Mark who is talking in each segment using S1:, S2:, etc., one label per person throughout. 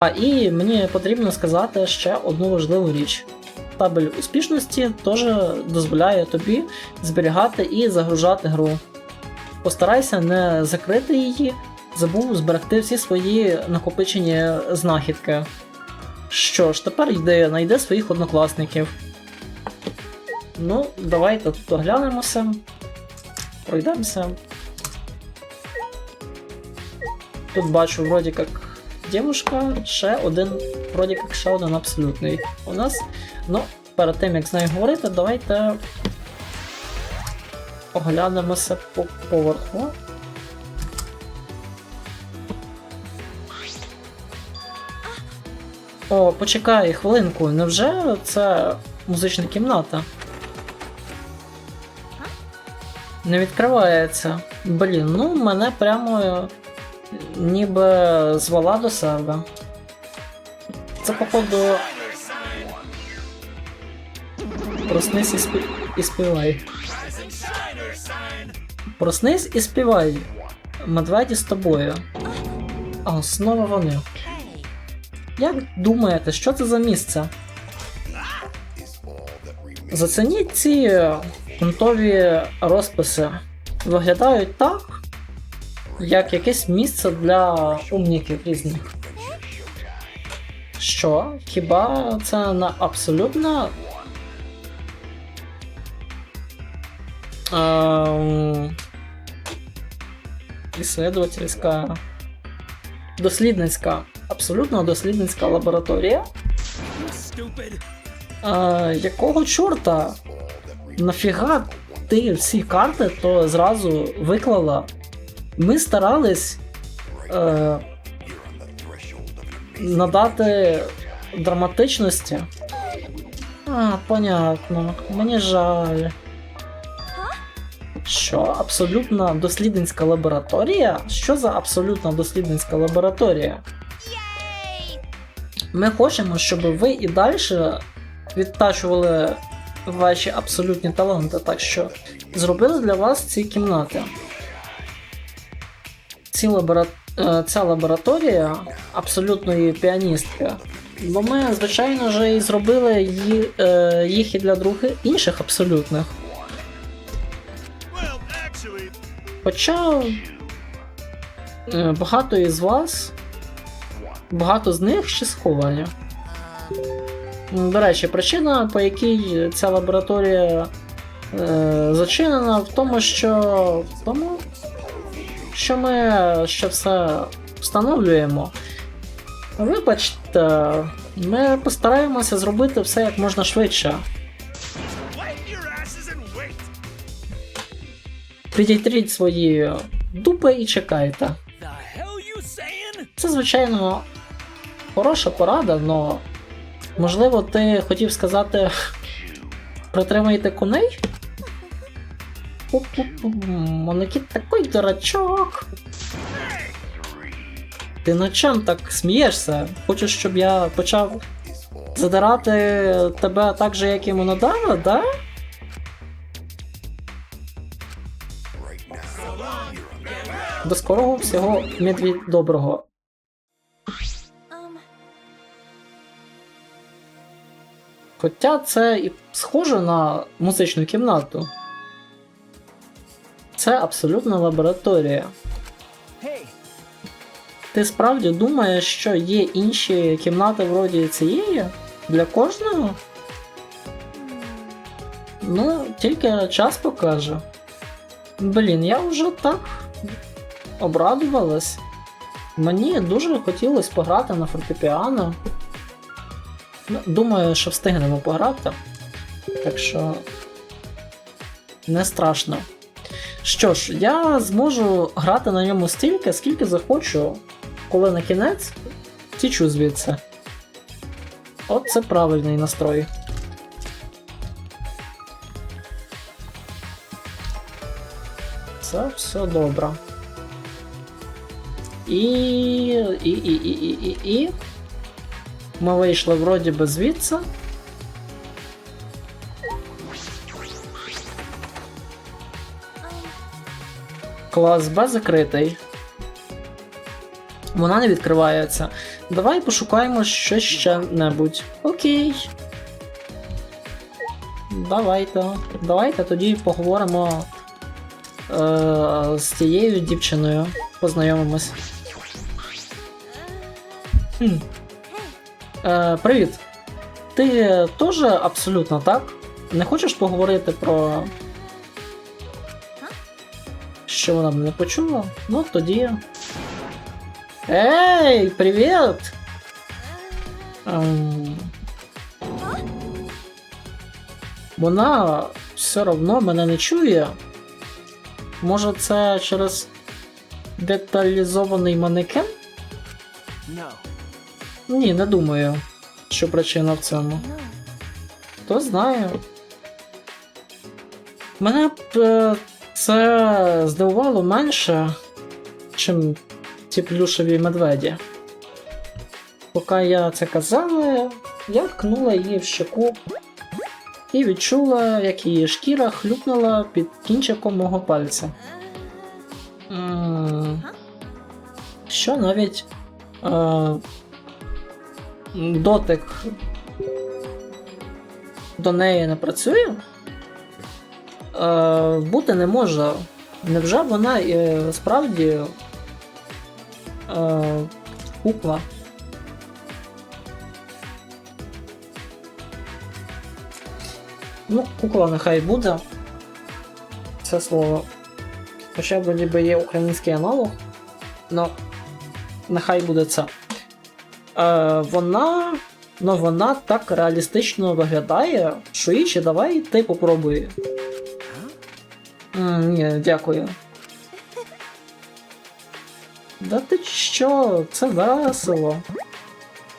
S1: А і мені потрібно сказати ще одну важливу річ. Табель успішності теж дозволяє тобі зберігати і загружати гру. Постарайся не закрити її, забув зберегти всі свої накопичені знахідки. Що ж, тепер йди, знайди своїх однокласників. Ну, давайте тут оглянемося. Пройдемося. Тут бачу вроді як дівушка, ще один, вроді ще один абсолютний. У нас. Ну, перед тим як з нею говорити, давайте оглянемося по поверху. О, почекай хвилинку, невже це музична кімната? Не відкривається. Блін, ну мене прямо ніби звала до себе. Це походу. Проснись і, спі... і співай. Проснись і співай. Медведі з тобою. А, знову вони. Як думаєте, що це за місце? Зацініть ці грунтові розписи. Виглядають так, як якесь місце для умніків різних. Що? Хіба це не абсолютно. Ем... Исследовательська. Дослідницька. Абсолютно дослідницька лабораторія. Е, якого чорта? Нафіга ти всі карти то зразу виклала? Ми старались е, надати драматичності. А, понятно. Мені жаль. Що? Абсолютна дослідницька лабораторія? Що за абсолютна дослідницька лабораторія? Ми хочемо, щоб ви і далі відтачували ваші абсолютні таланти, так що зробили для вас ці кімнати. Ці лабора... е, Ця лабораторія абсолютної піаністки. Бо ми, звичайно ж, і зробили її, е, їх і для других інших абсолютних. Хоча е, багато із вас, багато з них ще сховані. До речі, причина, по якій ця лабораторія е, зачинена, в тому, що тому, що ми ще все встановлюємо. Вибачте, ми постараємося зробити все як можна швидше. Підійтріть свої дупи і чекайте. Це, звичайно, хороша порада, але можливо, ти хотів сказати притримайте коней? Монакіт такий дурачок. Ти на чим так смієшся? Хочеш, щоб я почав задирати тебе так же, як і Монодава, да? До скорого всього медвідь доброго. Хоча це і схоже на музичну кімнату. Це абсолютна лабораторія. Ти справді думаєш, що є інші кімнати вроді цієї? Для кожного? Ну, тільки час покаже. Блін, я вже так обрадувалась. Мені дуже хотілося пограти на фортепіано. Ну, думаю, що встигнемо пограти. Так що. Не страшно. Що ж, я зможу грати на ньому стільки, скільки захочу, коли на кінець тічу звідси. От це правильний настрой. Це все добре. І. І. І. І. І. І. І. Ми вийшли вроді би звідси. Клас Б закритий. Вона не відкривається. Давай пошукаємо щось ще небудь. Окей. Давайте. Давайте тоді поговоримо е, з тією дівчиною. Познайомимось. Хм. Е, привіт. Ти теж абсолютно так? Не хочеш поговорити про. Що вона б не почула? Ну тоді. Ей, привіт! Ем... Вона все одно мене не чує. Може, це через деталізований манекен?
S2: No.
S1: Ні, не думаю, що причина в цьому. Хто знає. Мене б е, це здивувало менше, чим ті плюшеві медведі. Поки я це казала, я вкнула її в щеку і відчула, як її шкіра хлюпнула під кінчиком мого пальця. Що навіть е, дотик до неї не працює, бути не може. Невже вона е, справді е, кукла? Ну, кукла нехай буде. Це слово. Хоча б ніби є український аналог. Ну, нехай буде це. Е, вона. Ну, вона так реалістично виглядає, що Ічі, давай ти попробуй. Ні, дякую. Да ти що, це весело.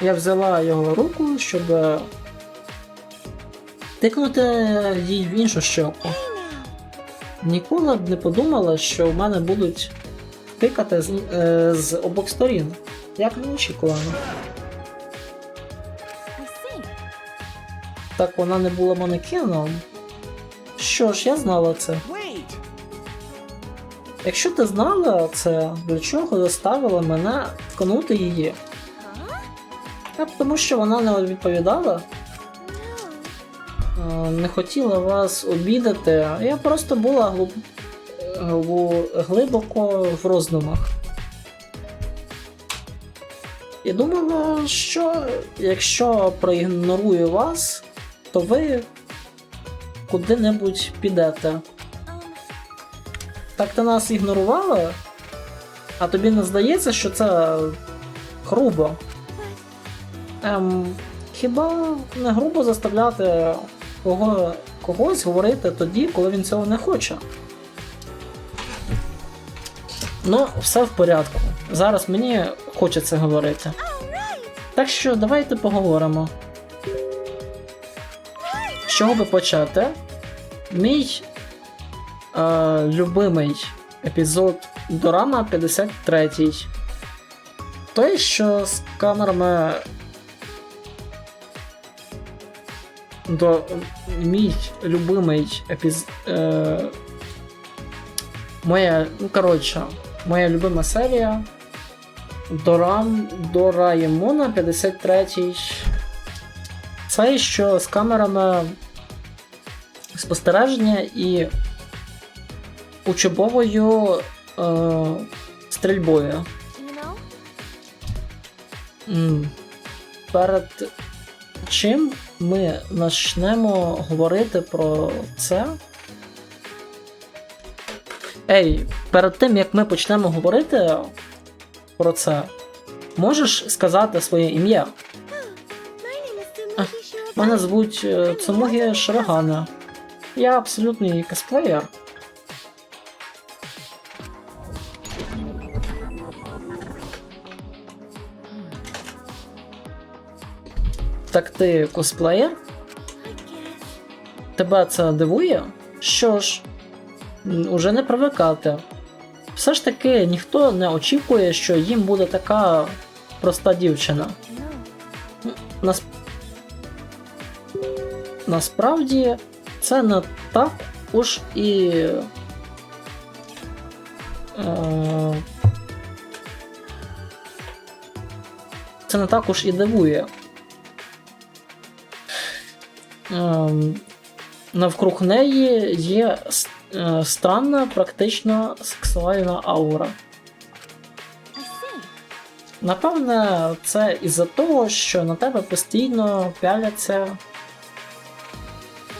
S1: Я взяла його руку, щоб е, тикнути їй в іншу щоку. Ніколи б не подумала, що в мене будуть тикати з, е, з обох сторін. Як неочікувано. Так вона не була манекеном. Що ж, я знала це. Якщо ти знала це, для чого заставила мене вконути її? А тому що вона не відповідала, е, не хотіла вас обідати. Я просто була глиб- глибоко в роздумах. І думала, що якщо проігнорую вас, то ви куди-небудь підете. Так ти нас ігнорувала? А тобі не здається, що це грубо? Ем, хіба не грубо заставляти кого, когось говорити тоді, коли він цього не хоче? Ну, все в порядку. Зараз мені хочеться говорити. Так що давайте поговоримо. З чого би почати? Мій е, любимий епізод Дорама 53. Той, що з камерами. До мій любимий епізод. Е, моя. Ну, коротше, моя любима серія. Дорам Дораємона 53. Цей, що з камерами спостереження і учебовою е, стрільбою. М, Перед чим ми почнемо говорити про це. Ей, перед тим як ми почнемо говорити про це, можеш сказати своє ім'я? Мене звуть е, Цумугі Широгана. Я абсолютний косплеєр. Так ти косплеєр? Тебе це дивує? Що ж, уже не привикати. Все ж таки ніхто не очікує, що їм буде така проста дівчина. Нас... Насправді це не так уж і. Е... це не також і дивує. Ем, навкруг неї є е, странна, практично сексуальна аура. Напевне, це із-за того, що на тебе постійно пяляться,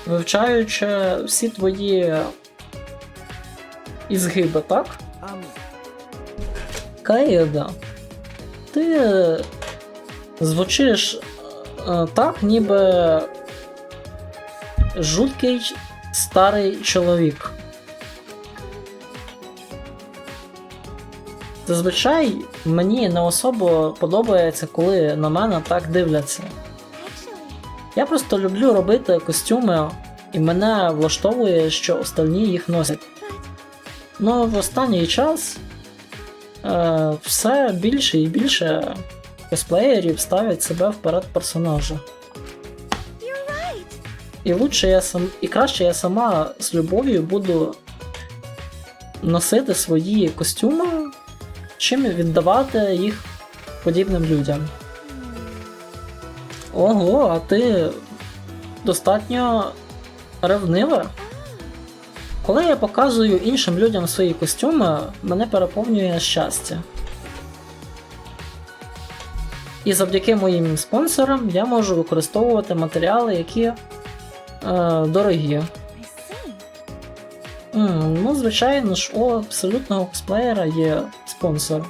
S1: вивчаючи всі твої ізгиби, так? Каїда, ти звучиш е, так, ніби жуткий старий чоловік. Зазвичай мені не особо подобається, коли на мене так дивляться. Я просто люблю робити костюми, і мене влаштовує, що остальні їх носять. Ну, в останній час е, все більше і більше косплеєрів ставлять себе вперед персонажа. І лучше я сам, і краще я сама з любов'ю буду носити свої костюми, чим віддавати їх подібним людям. Ого, а ти достатньо ревнива. Коли я показую іншим людям свої костюми, мене переповнює щастя. І завдяки моїм спонсорам я можу використовувати матеріали, які е, дорогі. М, ну, звичайно ж, у абсолютного косплеєра є спонсор.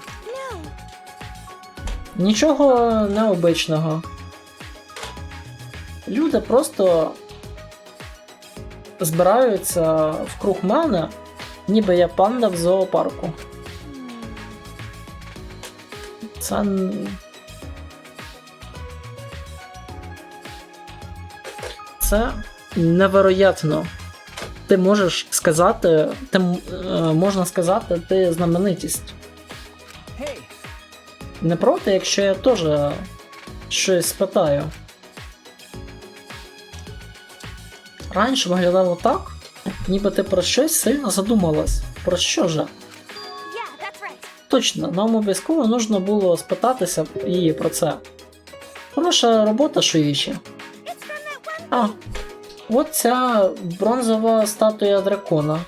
S1: Нічого необичного. Люди просто збираються вкруг мене, ніби я панда в зоопарку. Це. Це невероятно. Ти можеш сказати, ти, е, можна сказати, ти знаменитість. Не проти, якщо я теж щось спитаю. Раніше виглядало так, ніби ти про щось сильно задумалась. Про що же? Точно, нам обов'язково нужно було спитатися її про це. Хороша робота, Шуїчі. А, от ця бронзова статуя дракона.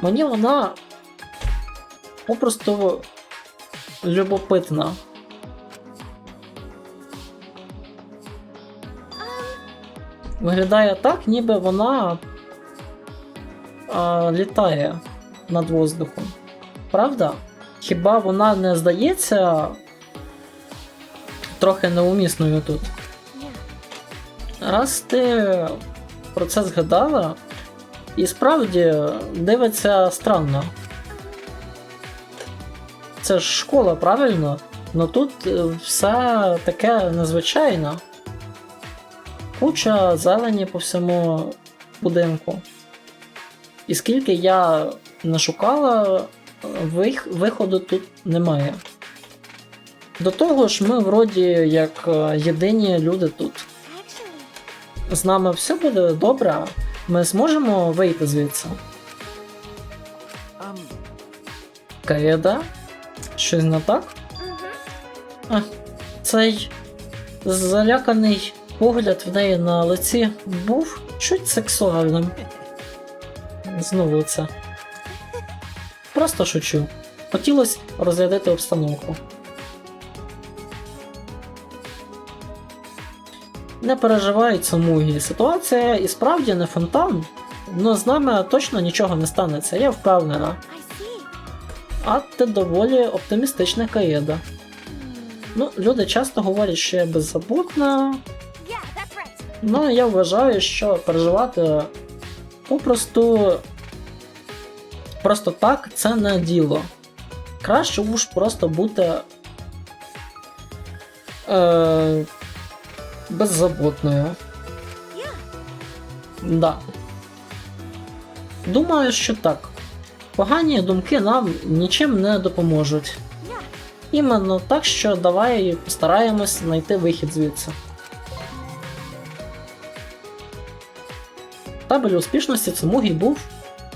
S1: Мені вона попросту любопитна. Виглядає так, ніби вона а, літає над воздухом. Правда? Хіба вона не здається трохи неумісною тут? Раз ти про це згадала, і справді дивиться странно. Це ж школа, правильно? Ну тут е, все таке незвичайне. Куча зелені по всьому будинку. І скільки я не шукала, вих- виходу тут немає. До того ж, ми вроді як е, єдині люди тут з нами все буде добре, ми зможемо вийти звідси.
S2: um,
S1: Каєда? Щось не так? А, цей заляканий погляд в неї на лиці був чуть сексуальним. Знову це. Просто шучу. Хотілося розрядити обстановку. Не переживай Цумугі, ситуація і справді не фонтан, але з нами точно нічого не станеться, я впевнена. А ти доволі оптимістична каєда. Ну, люди часто говорять, що я
S3: that's.
S1: Ну, я вважаю, що переживати попросту просто так це не діло. Краще уж просто бути е, беззаботною. Да. Думаю, що так. Погані думки нам нічим не допоможуть. Іменно так, що давай постараємось знайти вихід звідси. Табель успішності Цумугі був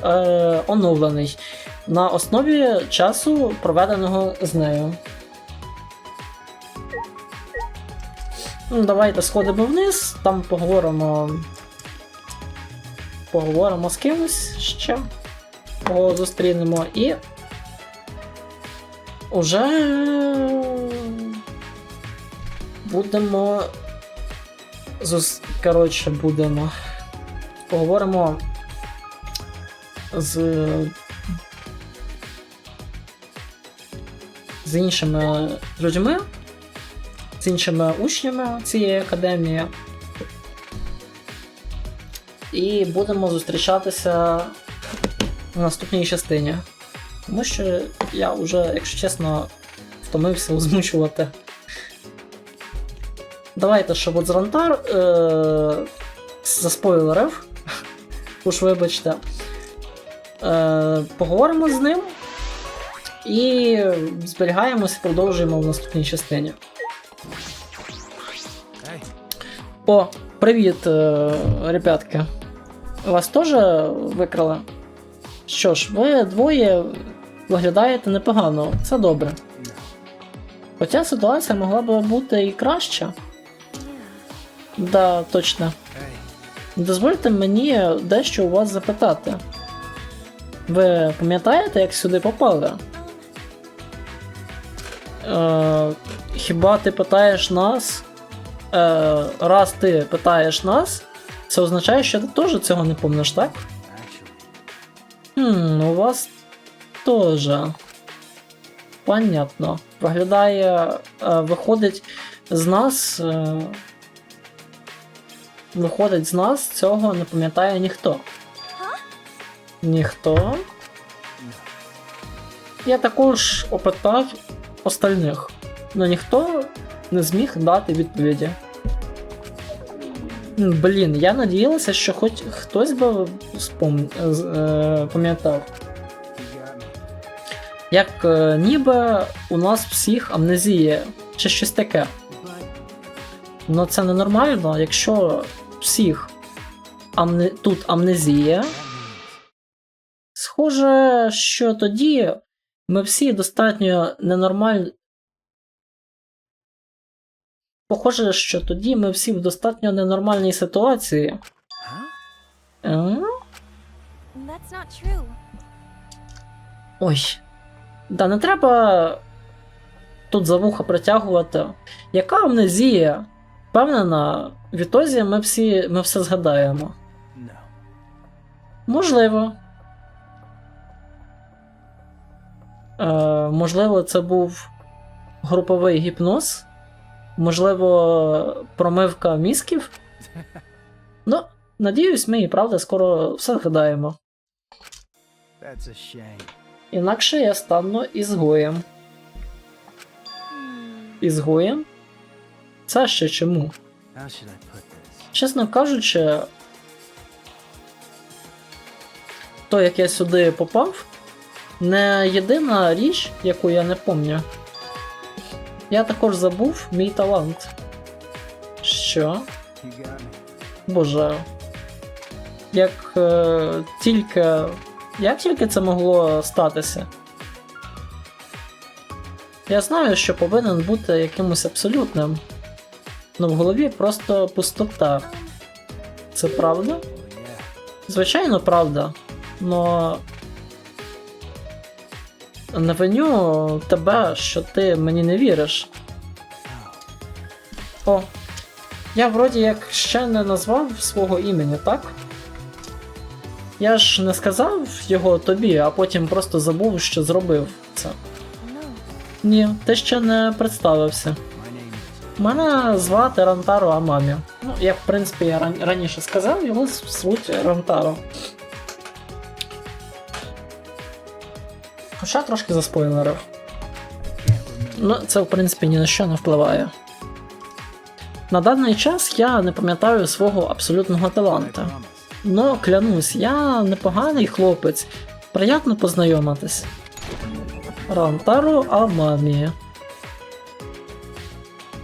S1: е, оновлений на основі часу, проведеного з нею. Ну, давайте сходимо вниз, там поговоримо. Поговоримо з кимось ще. Кого зустрінемо і. Уже будемо. Зус... Коротше, будемо. Поговоримо з. з іншими людьми, з іншими учнями цієї академії. І будемо зустрічатися в наступній частині. Тому що я вже, якщо чесно, втомився озвучувати. Давайте, щоб от Зрантар е- заспойлерив. Уж вибачте. Е- поговоримо з ним і зберігаємося, продовжуємо в наступній частині. О, привіт, е, ребятки. Вас теж викрали? Що ж, ви двоє виглядаєте непогано, це добре. Хоча ситуація могла б бути і краща. Да, точно. Дозвольте мені дещо у вас запитати. Ви пам'ятаєте, як сюди попали? Е, хіба ти питаєш нас? Е, раз ти питаєш нас, це означає, що ти теж цього не помниш, так? Хм, у вас теж. Понятно. Виглядає, е, виходить з нас. Е, виходить з нас, цього не пам'ятає ніхто. Ніхто. Я також опитав остальних, але ніхто не зміг дати відповіді. Блін, я надіялася, що хоч хтось би спом... е, пам'ятав. Як е, ніби у нас всіх амнезія чи щось таке. Ну це ненормально, якщо всіх амне... тут амнезія. Схоже, що тоді ми всі достатньо ненормальні. Похоже, що тоді ми всі в достатньо ненормальній ситуації.
S3: true.
S1: Ой. Да не треба тут за вуха притягувати. Яка амнезія? Впевнена, відтозі ми всі ми все згадаємо.
S2: No.
S1: Можливо. Е, можливо, це був груповий гіпноз. Можливо, промивка мізків. Ну, надіюсь, ми і правда скоро все згадаємо. Інакше я стану ізгоєм. Ізгоєм? Це ще чому? Чесно кажучи, то, як я сюди попав, не єдина річ, яку я не пам'ятаю. Я також забув мій талант. Що? Боже. Як е, тільки. Як тільки це могло статися? Я знаю, що повинен бути якимось абсолютним. Но в голові просто пустота. Це правда? Звичайно, правда. Но. Виню тебе, що ти мені не віриш. О, я вроді як ще не назвав свого імені, так? Я ж не сказав його тобі, а потім просто забув, що зробив це. Ні, ти ще не представився. Мене звати Рантаро Амамі. Ну, як в принципі я ран- раніше сказав, його звуть Рантаро. Хоча трошки заспойлерив. Ну, це в принципі ні на що не впливає. На даний час я не пам'ятаю свого абсолютного таланта. Ну, клянусь, я непоганий хлопець. Приятно познайомитись. Рантару Амамі.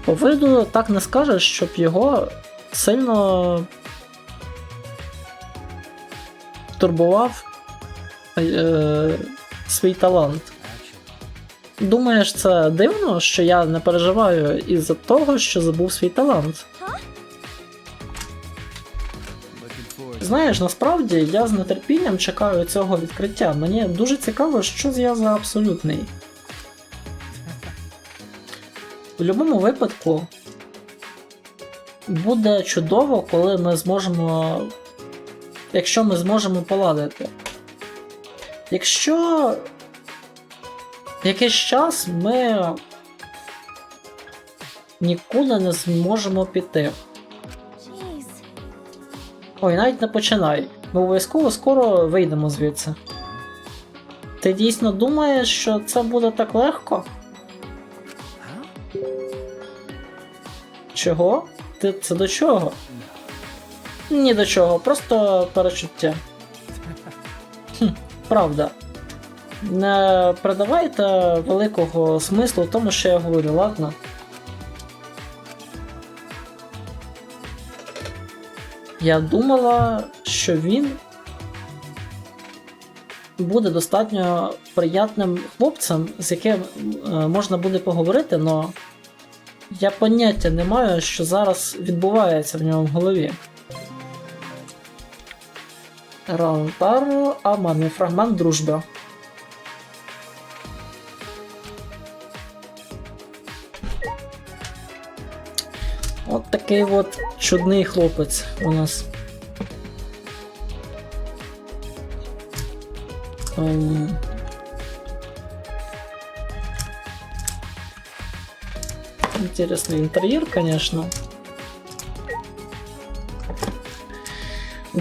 S1: По виду так не скажеш, щоб його сильно турбував е, свій талант. Думаєш, це дивно, що я не переживаю із-за того, що забув свій талант? Знаєш, насправді я з нетерпінням чекаю цього відкриття. Мені дуже цікаво, що я за абсолютний. В будь-якому випадку буде чудово, коли ми зможемо. Якщо ми зможемо поладити. Якщо якийсь час ми нікуди не зможемо піти. Ой, навіть не починай. Ми обов'язково скоро вийдемо звідси. Ти дійсно думаєш, що це буде так легко? Чого? Ти це до чого? Ні до чого, просто перечуття. Правда. Не придавайте великого смислу в тому, що я говорю, ладно? Я думала, що він буде достатньо приятним хлопцем, з яким е, можна буде поговорити, але я поняття не маю, що зараз відбувається в нього в голові. Раунтаро Амамі, фрагмент дружби. От такий от чудний хлопець у нас. Интересный интерьер, конечно.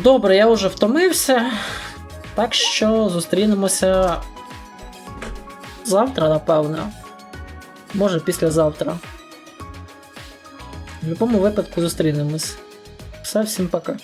S1: Добре, я вже втомився. Так що зустрінемося завтра, напевно. Може, післязавтра. В будь-якому випадку зустрінемось. Все, всім пока.